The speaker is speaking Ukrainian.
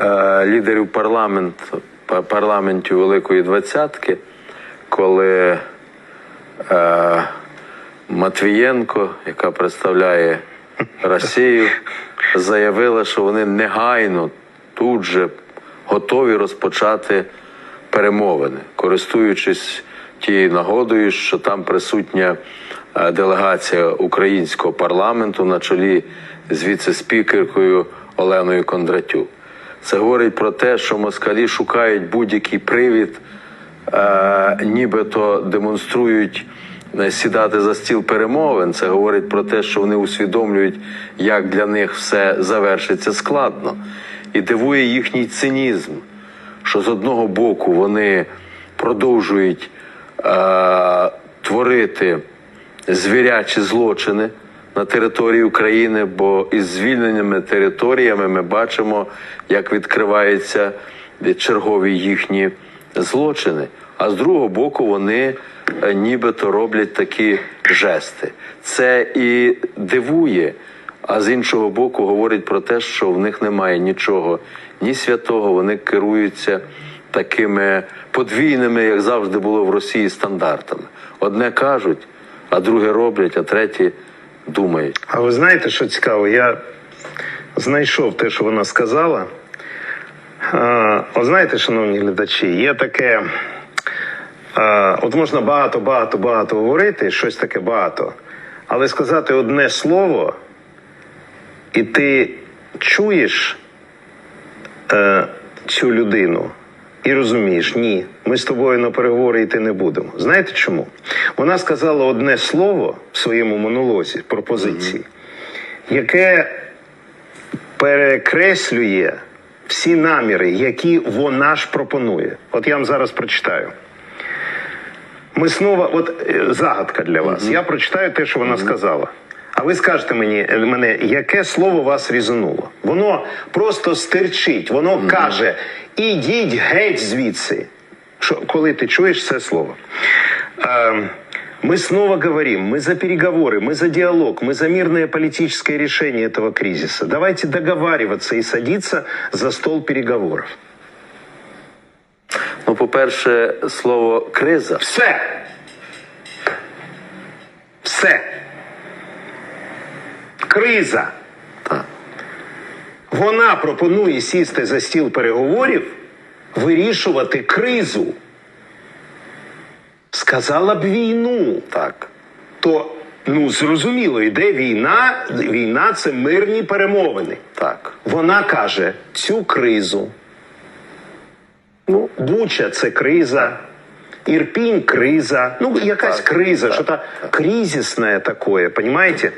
е, лідерів парламенту, па- парламентів Великої Двадцятки, коли е, Матвієнко, яка представляє Росію, заявила, що вони негайно тут же готові розпочати перемовини, користуючись тією нагодою, що там присутня е, делегація українського парламенту на чолі з віце-спікеркою Оленою Кондратюк. Це говорить про те, що москалі шукають будь-який привід, е, нібито демонструють е, сідати за стіл перемовин. Це говорить про те, що вони усвідомлюють, як для них все завершиться складно. І дивує їхній цинізм, що з одного боку вони продовжують е, творити звірячі злочини на території України, бо із звільненими територіями ми бачимо, як відкриваються чергові їхні злочини. А з другого боку, вони е, нібито роблять такі жести. Це і дивує, а з іншого боку, говорить про те, що в них немає нічого ні святого, вони керуються такими подвійними, як завжди було в Росії, стандартами. Одне кажуть, а друге роблять, а третє думають. А ви знаєте, що цікаво? Я знайшов те, що вона сказала. А, знаєте, шановні глядачі, є таке. А, От можна багато, багато, багато говорити, щось таке багато. Але сказати одне слово, і ти чуєш е, цю людину і розумієш, ні, ми з тобою на переговори йти не будемо. Знаєте чому? Вона сказала одне слово в своєму монолозі пропозиції, яке перекреслює всі наміри, які вона ж пропонує. От я вам зараз прочитаю. Ми знову, от е, загадка для вас. Я прочитаю те, що вона сказала. А ви скажете мені, е, мене, яке слово вас різануло? Воно просто стирчить, воно каже: ідіть геть звідси. Що, коли ти чуєш це слово? Эм, Мы снова говорим, мы за переговоры, мы за диалог, мы за мирное политическое решение этого кризиса. Давайте договариваться и садиться за стол переговоров. Ну, по-перше, слово криза Все. Все. Криза. Вона пропонує сісти за стіл переговорів, вирішувати кризу. Сказала б війну. так. То ну зрозуміло, йде війна. Війна це мирні перемовини. Так. Вона каже: цю кризу. Ну, Буча це криза. Ірпінь криза. Ну, якась Так, криза, так, що то кризисне такое, понимаете?